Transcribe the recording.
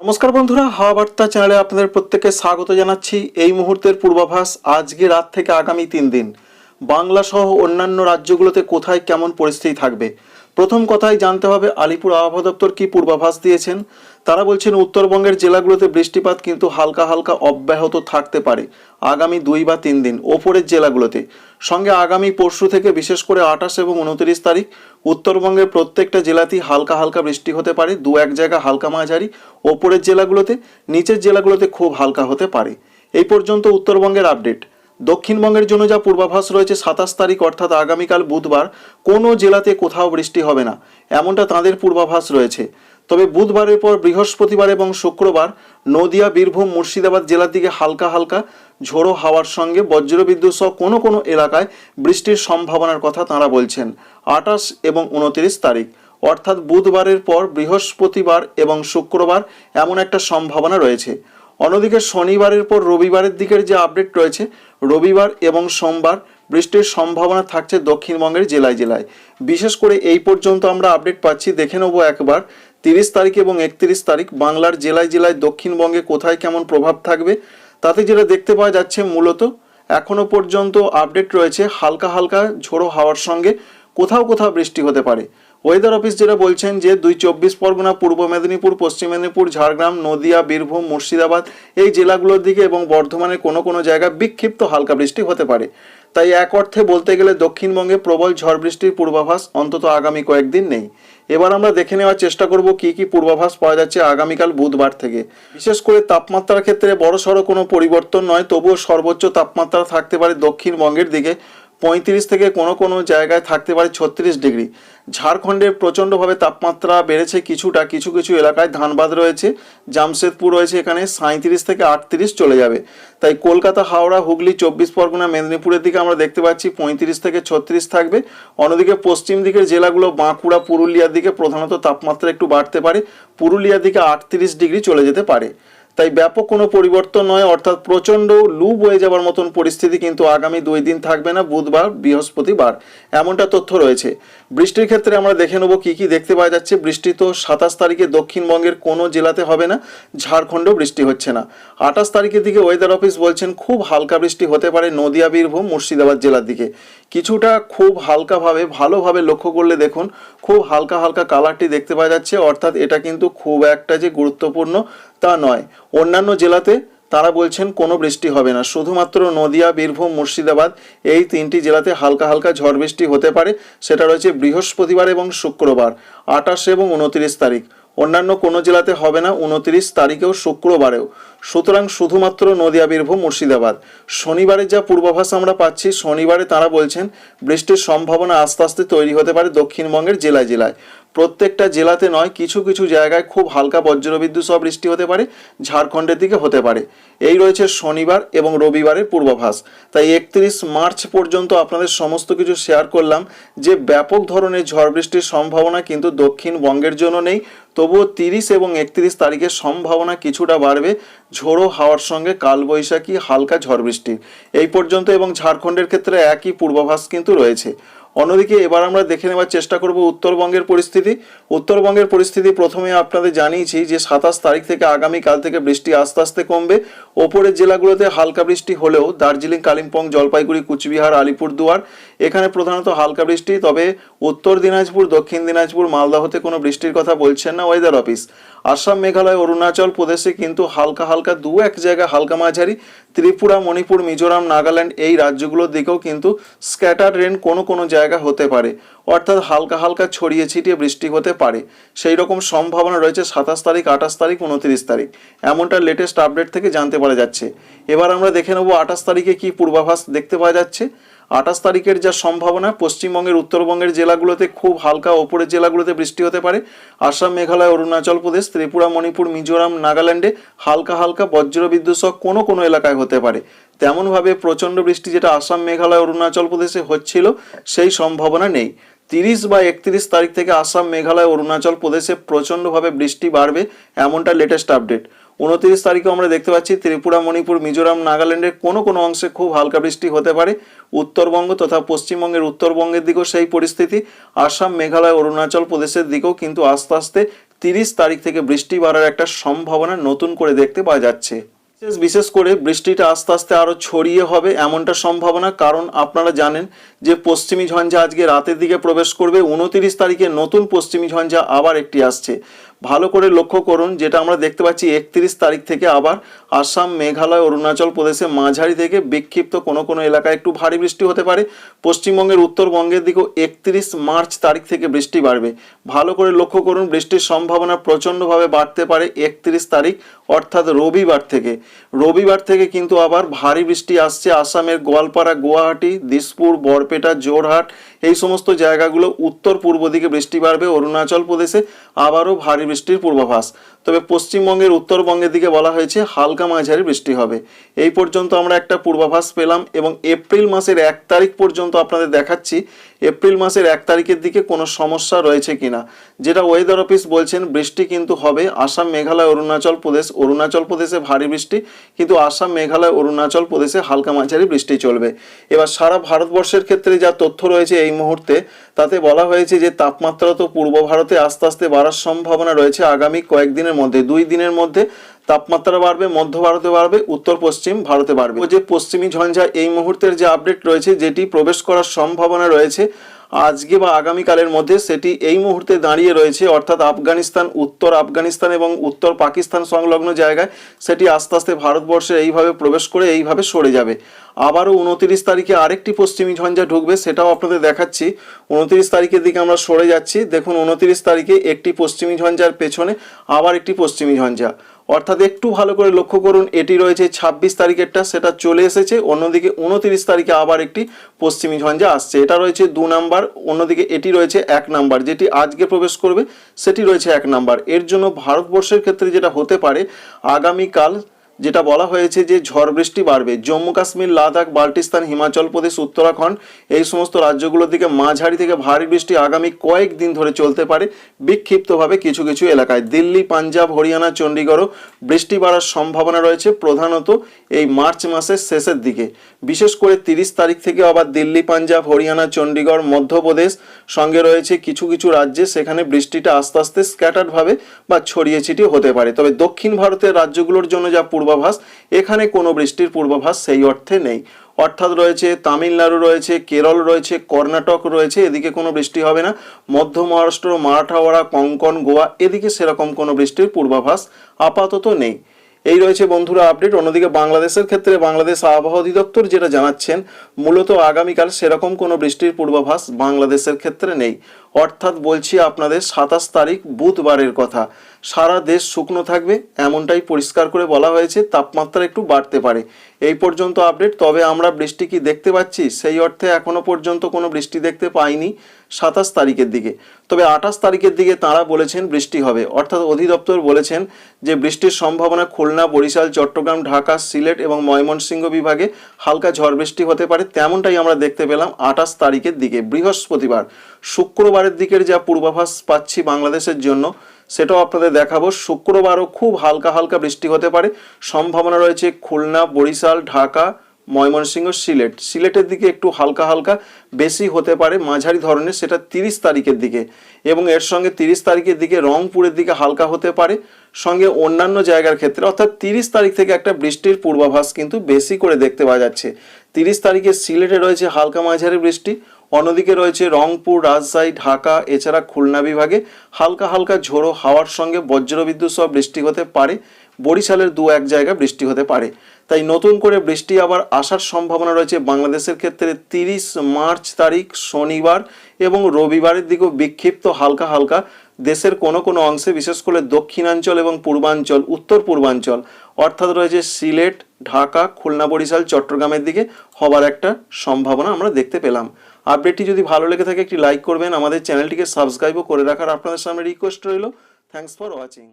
নমস্কার বন্ধুরা, হাওয়া বার্তা চ্যানেলে আপনাদের প্রত্যেককে স্বাগত জানাচ্ছি। এই মুহূর্তের পূর্বাভাস আজকে রাত থেকে আগামী তিন দিন। বাংলা সহ অন্যান্য রাজ্যগুলোতে কোথায় কেমন পরিস্থিতি থাকবে? প্রথম কথাই জানতে হবে, আলিপুর আবহাওয়া দপ্তর কী পূর্বাভাস দিয়েছেন? তারা বলছেন উত্তরবঙ্গের জেলাগুলোতে বৃষ্টিপাত কিন্তু হালকা হালকা অব্যাহত থাকতে পারে আগামী দুই বা তিন দিন ওপরের জেলাগুলোতে। সঙ্গে আগামী পরশু থেকে বিশেষ করে আঠাশ এবং উনত্রিশ তারিখ উত্তরবঙ্গের প্রত্যেকটা জেলাতেই হালকা হালকা বৃষ্টি হতে পারে, দু এক জায়গা হালকা মাঝারি, ওপরের জেলাগুলোতে, নিচের জেলাগুলোতে খুব হালকা হতে পারে। এই পর্যন্ত উত্তরবঙ্গের আপডেট। দক্ষিণবঙ্গের জন্য যা পূর্বাভাস রয়েছে সাতাশ তারিখ অর্থাৎ আগামীকাল বুধবার, কোনো জেলাতে কোথাও বৃষ্টি হবে না, এমনটা তাদের পূর্বাভাস রয়েছে। তবে বুধবারের পর বৃহস্পতিবার এবং শুক্রবার নদিয়া, বীরভূম, মুর্শিদাবাদ জেলার দিকে হালকা হালকা ঝোড়ো হাওয়ার সঙ্গে বজ্রবিদ্যুৎ সহ কোনো কোনো এলাকায় বৃষ্টির সম্ভাবনার কথা তাঁরা বলছেন। আঠাশ এবং উনত্রিশ তারিখ। অর্থাৎ বুধবারের পর বৃহস্পতিবার এবং শুক্রবার এমন একটা সম্ভাবনা রয়েছে। অন্যদিকে শনিবারের পর রবিবারের দিকের যে আপডেট রয়েছে, রবিবার এবং সোমবার বৃষ্টির সম্ভাবনা থাকছে দক্ষিণবঙ্গের জেলায় জেলায়। বিশেষ করে এই পর্যন্ত আমরা আপডেট পাচ্ছি, দেখে নেব একবার তিরিশ তারিখ এবং একত্রিশ তারিখ বাংলার জেলায় জেলায় দক্ষিণবঙ্গে কোথায় কেমন প্রভাব থাকবে, তাতে যেটা দেখতে পাওয়া যাচ্ছে মূলত, এখনও পর্যন্ত আপডেট রয়েছে হালকা হালকা ঝোড়ো হাওয়ার সঙ্গে, কোথাও কোথাও বৃষ্টি হতে পারে। ওয়েদার অফিস যেটা বলছেন যে দুই চব্বিশ পরগনা, পূর্ব মেদিনীপুর, পশ্চিম মেদিনীপুর, ঝাড়গ্রাম, নদিয়া, বীরভূম, মুর্শিদাবাদ এই জেলাগুলোর দিকে এবং বর্ধমানের কোনো কোনো জায়গায় বিক্ষিপ্ত হালকা বৃষ্টি হতে পারে। তাই এক অর্থে বলতে গেলে দক্ষিণবঙ্গে প্রবল ঝড় বৃষ্টির পূর্বাভাস অন্তত আগামী কয়েকদিন নেই। এবার আমরা দেখে নেওয়ার চেষ্টা করব কি কি পূর্বাভাস পাওয়া যাচ্ছে আগামীকাল বুধবার থেকে। বিশেষ করে তাপমাত্রার ক্ষেত্রে বড় সড়ো কোনো পরিবর্তন নয়, তবুও সর্বোচ্চ তাপমাত্রা থাকতে পারে দক্ষিণবঙ্গের দিকে। পঁয়ত্রিশ থেকে কোনো কোনো জায়গায় থাকতে পারে ছত্রিশ ডিগ্রি। ঝাড়খণ্ডে প্রচণ্ডভাবে তাপমাত্রা বেড়েছে কিছুটা, কিছু কিছু এলাকায় ধানবাদ রয়েছে, জামশেদপুর রয়েছে এখানে সাঁত্রিশ থেকে আটত্রিশ চলে যাবে। তাই কলকাতা, হাওড়া, হুগলি, চব্বিশ পরগনা, মেদিনীপুরের দিকে আমরা দেখতে পাচ্ছি পঁয়ত্রিশ থেকে ছত্রিশ থাকবে। অন্যদিকে পশ্চিম দিকের জেলাগুলো বাঁকুড়া, পুরুলিয়ার দিকে প্রধানত তাপমাত্রা একটু বাড়তে পারে, পুরুলিয়ার দিকে আটত্রিশ ডিগ্রি চলে যেতে পারে। তাই ব্যাপক কোনো পরিবর্তন নয়, অর্থাৎ প্রচণ্ড লু বয়ে যাবার মতন পরিস্থিতি কিন্তু আগামী দুই দিন থাকবে না, বুধবার, বৃহস্পতিবার। এমনটা তথ্য রয়েছে। বৃষ্টির ক্ষেত্রে আমরা দেখে নেব কি কি দেখতে পাওয়া যাচ্ছে। বৃষ্টি তো সাতাশ তারিখে দক্ষিণবঙ্গের কোনো জেলাতে হবে না, ঝাড়খণ্ডেও বৃষ্টি হচ্ছে না। আঠাশ তারিখের দিকে ওয়েদার অফিস বলছেন, খুব হালকা বৃষ্টি হতে পারে নদিয়া, বীরভূম, মুর্শিদাবাদ জেলার দিকে। কিছুটা খুব হালকাভাবে, ভালোভাবে লক্ষ্য করলে দেখুন, খুব হালকা হালকা কালারটি দেখতে পাওয়া যাচ্ছে। অর্থাৎ এটা কিন্তু খুব একটা যে গুরুত্বপূর্ণ তা নয়। অন্যান্য জেলাতে তারা বলছেন কোনো বৃষ্টি হবে না। শুধুমাত্র নদিয়া, বীরভূম, মুর্শিদাবাদ এই তিনটি জেলাতে হালকা হালকা ঝড় বৃষ্টি হতে পারে। সেটা রয়েছে বৃহস্পতিবার এবং শুক্রবার, আঠাশ এবং উনত্রিশ তারিখ। অন্যান্য কোনো জেলাতে হবে না, উনত্রিশ তারিখেও শুক্রবারেও। সুতরাং শুধুমাত্র নদিয়া, বীরভূম, মুর্শিদাবাদ। শনিবারের যা পূর্বাভাস আমরা পাচ্ছি, শনিবারে তারা বলছেন বৃষ্টির সম্ভাবনা আস্তে আস্তে তৈরি হতে পারে দক্ষিণবঙ্গের জেলায় জেলায়। প্রত্যেকটা জেলাতে নয়, কিছু কিছু জায়গায় খুব হালকা বজ্রবিদ্যুৎ সহ বৃষ্টি হতে পারে, ঝাড়খণ্ডের দিকে হতে পারে। এই রয়েছে শনিবার এবং রবিবারের পূর্বাভাস। তাই একত্রিশ মার্চ পর্যন্ত আপনাদের সমস্ত কিছু শেয়ার করলাম যে ব্যাপক ধরনের ঝড় বৃষ্টির সম্ভাবনা কিন্তু দক্ষিণবঙ্গের জন্য নেই। তবুও তিরিশ এবং একত্রিশ তারিখের সম্ভাবনা কিছুটা বাড়বে। ঝোড়ো হাওয়ার সঙ্গে কালবৈশাখী হালকা ঝড় বৃষ্টি এই পর্যন্ত এবং ঝাড়খণ্ডের ক্ষেত্রে একই পূর্বাভাস কিন্তু রয়েছে। অন্যদিকে এবার আমরা দেখে নেওয়ার চেষ্টা করব উত্তরবঙ্গের পরিস্থিতি। উত্তরবঙ্গের পরিস্থিতি প্রথমে আপনাদের জানিয়েছি যে সাতাশ তারিখ থেকে আগামীকাল থেকে বৃষ্টি আস্তে আস্তে কমবে। ওপরের জেলাগুলোতে হালকা বৃষ্টি হলেও দার্জিলিং, কালিম্পং, জলপাইগুড়ি, কুচবিহার, আলিপুরদুয়ার, এখানে প্রধানত হালকা বৃষ্টি। তবে উত্তর দিনাজপুর, দক্ষিণ দিনাজপুর, মালদাহতে কোনো বৃষ্টির কথা বলছেন না ওয়েদার অফিস আসাম, মেঘালয়, অরুণাচল প্রদেশে কিন্তু হালকা হালকা দু এক জায়গায় হালকা মাঝারি। ত্রিপুরা, মণিপুর, মিজোরাম, নাগাল্যান্ড এই রাজ্যগুলোর দিকেও কিন্তু স্ক্যাটার রেন কোনো কোনো জায়গা হতে পারে। অর্থাৎ হালকা হালকা ছড়িয়ে ছিটিয়ে বৃষ্টি হতে পারে। সেই রকম সম্ভাবনা রয়েছে সাতাশ তারিখ, আঠাশ তারিখ, উনত্রিশ তারিখ। এমনটা লেটেস্ট আপডেট থেকে জানতে পারা যাচ্ছে। এবার আমরা দেখে নেব আঠাশ তারিখে কি পূর্বাভাস দেখতে পাওয়া যাচ্ছে। আঠাশ তারিখের যা সম্ভাবনা, পশ্চিমবঙ্গের উত্তরবঙ্গের জেলাগুলোতে খুব হালকা ওপরের জেলাগুলোতে বৃষ্টি হতে পারে। আসাম, মেঘালয়, অরুণাচল প্রদেশ, ত্রিপুরা, মণিপুর, মিজোরাম, নাগাল্যান্ডে হালকা হালকা বজ্রবিদ্যুৎ সহ কোনো কোনো এলাকায় হতে পারে। তেমনভাবে প্রচণ্ড বৃষ্টি যেটা আসাম, মেঘালয়, অরুণাচল প্রদেশে হচ্ছিল, সেই সম্ভাবনা নেই। তিরিশ বা একত্রিশ তারিখ থেকে আসাম, মেঘালয়, অরুণাচল প্রদেশে প্রচণ্ডভাবে বৃষ্টি বাড়বে, এমনটা লেটেস্ট আপডেট উনত্রিশ তারিখে আমরা দেখতে পাচ্ছি ত্রিপুরা, মণিপুর, মিজোরাম, নাগাল্যান্ডের কোনো কোনো অংশে খুব হালকা বৃষ্টি হতে পারে। উত্তরবঙ্গ তথা পশ্চিমবঙ্গের উত্তরবঙ্গের দিকেও সেই পরিস্থিতি। আসাম, মেঘালয়, অরুণাচল প্রদেশের দিকেও কিন্তু আস্তে আস্তে তিরিশ তারিখ থেকে বৃষ্টি বাড়ার একটা সম্ভাবনা নতুন করে দেখতে পাওয়া যাচ্ছে। বিশেষ বিশেষ করে বৃষ্টিটা আস্তে আস্তে আরও ছড়িয়ে হবে এমনটা সম্ভাবনা, কারণ আপনারা জানেন যে পশ্চিমী ঝঞ্ঝা আজকে রাতের দিকে প্রবেশ করবে। উনতিরিশ তারিখে নতুন পশ্চিমী ঝঞ্ঝা আবার একটি আসছে। ভালো করে লক্ষ্য করুন, যেটা আমরা দেখতে পাচ্ছি একত্রিশ তারিখ থেকে আবার আসাম, মেঘালয়, অরুণাচল প্রদেশে মাঝারি থেকে বিক্ষিপ্ত কোনো কোনো এলাকায় একটু ভারী বৃষ্টি হতে পারে। পশ্চিমবঙ্গের উত্তরবঙ্গের দিকেও একত্রিশ মার্চ তারিখ থেকে বৃষ্টি বাড়বে। ভালো করে লক্ষ্য করুন, বৃষ্টির সম্ভাবনা প্রচণ্ডভাবে বাড়তে পারে একত্রিশ তারিখ, অর্থাৎ রবিবার থেকে। রবিবার থেকে কিন্তু আবার ভারী বৃষ্টি আসছে আসামের গোয়ালপাড়া, গুয়াহাটি, দিসপুর, বরপেটা জোরহাট এই সমস্ত জায়গাগুলো উত্তর পূর্ব দিকে বৃষ্টি বাড়বে। অরুণাচল প্রদেশে আবারও ভারী বৃষ্টির পূর্বাভাস। তবে পশ্চিমবঙ্গের উত্তরবঙ্গের দিকে বলা হয়েছে, হালকা মাঝারি বৃষ্টি হবে। এই পর্যন্ত আমরা একটা পূর্বাভাস পেলাম এবং এপ্রিল মাসের এক তারিখ পর্যন্ত আপনাদের দেখাচ্ছি, এপ্রিল মাসের এক তারিখের দিকে কোনো সমস্যা রয়েছে কিনা। যেটা ওয়েদার অফিস বলছেন, বৃষ্টি কিন্তু হবে। আসাম, মেঘালয়, অরুণাচল প্রদেশ, অরুণাচল প্রদেশে ভারী বৃষ্টি, কিন্তু আসাম, মেঘালয়, অরুণাচল প্রদেশে হালকা মাঝারি বৃষ্টি চলবে। এবার সারা ভারতবর্ষের ক্ষেত্রে যা তথ্য রয়েছে এই মুহূর্তে, তাতে বলা হয়েছে যে তাপমাত্রা তো পূর্ব ভারতে আস্তে আস্তে বাড়ার সম্ভাবনা রয়েছে আগামী কয়েকদিনের মধ্যে। দুই দিনের মধ্যে তাপমাত্রা বাড়বে, মধ্য ভারতে বাড়বে, উত্তর পশ্চিম ভারতে বাড়বে। যে পশ্চিমী ঝঞ্ঝা এই মুহূর্তের যে আপডেট রয়েছে, যেটি প্রবেশ করার সম্ভাবনা রয়েছে আজকে বা আগামীকালের মধ্যে সেটি এই মুহূর্তে দাঁড়িয়ে রয়েছে, অর্থাৎ আফগানিস্তান, উত্তর আফগানিস্তান এবং উত্তর পাকিস্তান সংলগ্ন জায়গায় সেটি আস্তে আস্তে ভারতবর্ষে এইভাবে প্রবেশ করে এইভাবে সরে যাবে। আবারও উনতিরিশ তারিখে আরেকটি পশ্চিমী ঝঞ্ঝা ঢুকবে, সেটাও আপনাদের দেখাচ্ছি। উনতিরিশ তারিখের দিকে আমরা সরে যাচ্ছি। দেখুন, উনতিরিশ তারিখে একটি পশ্চিমী ঝঞ্ঝার পেছনে আবার একটি পশ্চিমী ঝঞ্ঝা। অর্থাৎ একটু ভালো করে লক্ষ্য করুন, এটি রয়েছে ছাব্বিশ তারিখেরটা, সেটা চলে এসেছে, অন্যদিকে উনতিরিশ তারিখে আবার একটি পশ্চিমী ঝঞ্ঝা আসছে। এটা রয়েছে দু নাম্বার, অন্যদিকে এটি রয়েছে এক নাম্বার, যেটি আজকে প্রবেশ করবে, সেটি রয়েছে এক নাম্বার। এর জন্য ভারতবর্ষের ক্ষেত্রে যেটা হতে পারে, আগামীকাল যেটা বলা হয়েছে যে ঝড় বৃষ্টি বাড়বে। জম্মু কাশ্মীর, লাদাখ, বাল্টিস্তান, হিমাচল প্রদেশ, উত্তরাখণ্ড এই সমস্ত রাজ্যগুলোর দিকে মাঝারি থেকে ভারী বৃষ্টি আগামী কয়েকদিন ধরে চলতে পারে। বিক্ষিপ্তভাবে কিছু কিছু এলাকায় দিল্লি, পাঞ্জাব, হরিয়ানা, চণ্ডীগড়ও বৃষ্টি বাড়ার সম্ভাবনা রয়েছে প্রধানত এই মার্চ মাসের শেষের দিকে। বিশেষ করে তিরিশ তারিখ থেকে আবার দিল্লি, পাঞ্জাব, হরিয়ানা, চণ্ডীগড়, মধ্যপ্রদেশ সঙ্গে রয়েছে কিছু কিছু রাজ্যে সেখানে বৃষ্টিটা আস্তে আস্তে স্ক্যাটার্ডভাবে বা ছড়িয়ে ছিটিয়ে হতে পারে। তবে দক্ষিণ ভারতের রাজ্যগুলোর জন্য যা পূর্বাভাস, এখানে কোনো বৃষ্টির পূর্বাভাস সেই অর্থে নেই। অর্থাৎ রয়েছে তামিলনাড়ু, রয়েছে কেরল, রয়েছে কর্ণাটক, রয়েছে এদিকে কোনো বৃষ্টি হবে না। মধ্য মহারাষ্ট্র, মারাঠাওয়াড়া, কঙ্কন, গোয়া, এদিকে সেরকম কোনো বৃষ্টির পূর্বাভাস আপাতত নেই। এই রয়েছে বন্ধুরা আপডেট। অন্যদিকে বাংলাদেশের ক্ষেত্রে বাংলাদেশ আবহাওয়া অধিদপ্তর যেটা জানাচ্ছেন, মূলত আগামীকাল সেরকম কোনো বৃষ্টির পূর্বাভাস বাংলাদেশের ক্ষেত্রে নেই। অর্থাৎ বলছি আপনাদের সাতাশ তারিখ বুধবারের কথা। সারা দেশ শুকনো থাকবে, এমনটাই পরিষ্কার করে বলা হয়েছে, তাপমাত্রা একটু বাড়তে পারে। এই পর্যন্ত আপডেট, তবে আমরা বৃষ্টি কি দেখতে পাচ্ছি? সেই অর্থে এখনও পর্যন্ত কোনো বৃষ্টি দেখতে পাইনি সাতাশ তারিখের দিকে। তবে আঠাশ তারিখের দিকে তারা বলেছেন বৃষ্টি হবে। অর্থাৎ অধিদপ্তর বলেছেন যে বৃষ্টির সম্ভাবনা খুলনা, বরিশাল, চট্টগ্রাম, ঢাকা, সিলেট এবং ময়মনসিংহ বিভাগে হালকা ঝড় বৃষ্টি হতে পারে। তেমনটাই আমরা দেখতে পেলাম আঠাশ তারিখের দিকে, বৃহস্পতিবার। শুক্রবারের দিকের যা পূর্বাভাস পাচ্ছি বাংলাদেশের জন্য, সেটাও আপনাদের দেখাবো। শুক্রবারও খুব হালকা হালকা বৃষ্টি হতে পারে। সম্ভাবনা রয়েছে খুলনা, বরিশাল, ঢাকা, ময়মনসিংহ, সিলেট। সিলেটের দিকে একটু হালকা হালকা বেশি হতে পারে মাঝারি ধরনের, সেটা তিরিশ তারিখের দিকে। এবং এর সঙ্গে তিরিশ তারিখের দিকে রংপুরের দিকে হালকা হতে পারে। সঙ্গে অন্যান্য জায়গার ক্ষেত্রে, অর্থাৎ তিরিশ তারিখ থেকে একটা বৃষ্টির পূর্বাভাস কিন্তু বেশি করে দেখতে পাওয়া যাচ্ছে। তিরিশ তারিখে সিলেটে রয়েছে হালকা মাঝারি বৃষ্টি অন্যদিকে রয়েছে রংপুর, রাজশাহী, ঢাকা, এছাড়া খুলনা বিভাগে হালকা হালকা ঝোড়ো হাওয়ার সঙ্গে বজ্রবিদ্যুৎ সহ বৃষ্টি হতে পারে। বরিশালের দু এক জায়গায় বৃষ্টি হতে পারে। তাই নতুন করে বৃষ্টি আবার আসার সম্ভাবনা রয়েছে বাংলাদেশের ক্ষেত্রে তিরিশ মার্চ তারিখ, শনিবার এবং রবিবারের দিকেও বিক্ষিপ্ত হালকা হালকা। দেশের কোনো কোনো অংশে, বিশেষ করে দক্ষিণাঞ্চল এবং পূর্বাঞ্চল উত্তর পূর্বাঞ্চল অর্থাৎ রয়েছে সিলেট, ঢাকা, খুলনা, বরিশাল, চট্টগ্রামের দিকে হবার একটা সম্ভাবনা আমরা দেখতে পেলাম। আপডেটটি যদি ভালো লেগে থাকে একটি লাইক করবেন। আমাদের চ্যানেলটিকে সাবস্ক্রাইবও করে রাখার আপনাদের সামনে রিকোয়েস্ট রইল। Thanks for watching